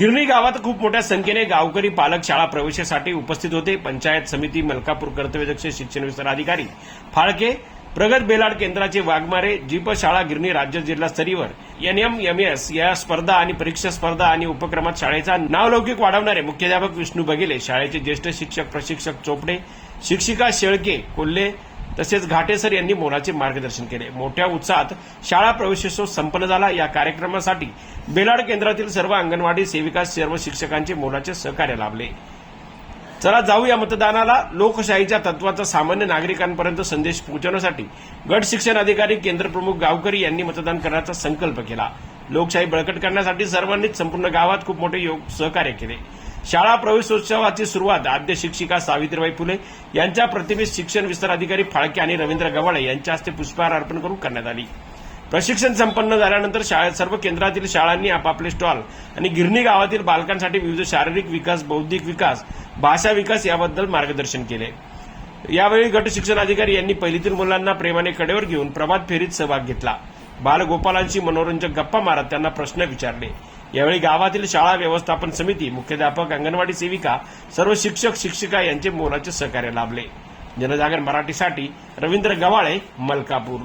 गिरणी गावात खूप मोठ्या संख्येने गावकरी पालक शाळा प्रवेशासाठी उपस्थित होते. पंचायत समिती मलकापूर कर्तव्यदक्ष शिक्षण विस्तार अधिकारी फाळके प्रगत बेलाड केंद्राचे वाघमारे जीप शाळा गिरणी राज्य जिल्हा स्तरीवर एनएमएमएस या स्पर्धा आणि परीक्षा स्पर्धा आणि उपक्रमात शाळेचा नावलौकिक वाढवणारे मुख्याध्यापक विष्णू बघेले शाळेचे ज्येष्ठ शिक्षक प्रशिक्षक चोपडे शिक्षिका शेळके कोल्हे तसेच घाटेसर यांनी मोलाचे मार्गदर्शन केले. मोठ्या उत्साहात शाळा प्रवेशोत्सव संपन्न झाला. या कार्यक्रमासाठी बेलाड केंद्रातील सर्व अंगणवाडी सेविका सर्व शिक्षकांचे मोलाचे सहकार्य लाभले. चला जाऊया मतदानाला. लोकशाहीच्या तत्वाचा सामान्य नागरिकांपर्यंत संदेश पोहोचवण्यासाठी गट शिक्षण अधिकारी केंद्रप्रमुख गावकरी यांनी मतदान करण्याचा संकल्प केला. लोकशाही बळकट करण्यासाठी सर्वांनीच संपूर्ण गावात खूप मोठे योग सहकार्य केले. शाळा प्रवेशोत्सवाची सुरुवात आद्य शिक्षिका सावित्रीबाई फुले यांच्या प्रतिमेत शिक्षण विस्तार अधिकारी फाळके आणि रवींद्र गव्हाळे यांच्या हस्ते पुष्पहार अर्पण करून करण्यात आली. प्रशिक्षण संपन्न झाल्यानंतर शाळेत सर्व केंद्रातील शाळांनी आपापले स्टॉल आणि गिरणी गावातील बालकांसाठी विविध शारीरिक विकास बौद्धिक विकास भाषा विकास याबद्दल मार्गदर्शन केले. यावेळी गट शिक्षण अधिकारी यांनी पहिलीतील मुलांना प्रेमाने कडेवर घेऊन प्रभात फेरीत सहभाग घेतला. बालगोपालांशी मनोरंजक गप्पा मारत त्यांना प्रश्न विचारले. यावेळी गावातील शाळा व्यवस्थापन समिती मुख्याध्यापक अंगणवाडी सेविका सर्व शिक्षक शिक्षिका यांचे मोलाचे सहकार्य लाभले. जनजागर मराठीसाठी रवींद्र गवाळे मलकापूर.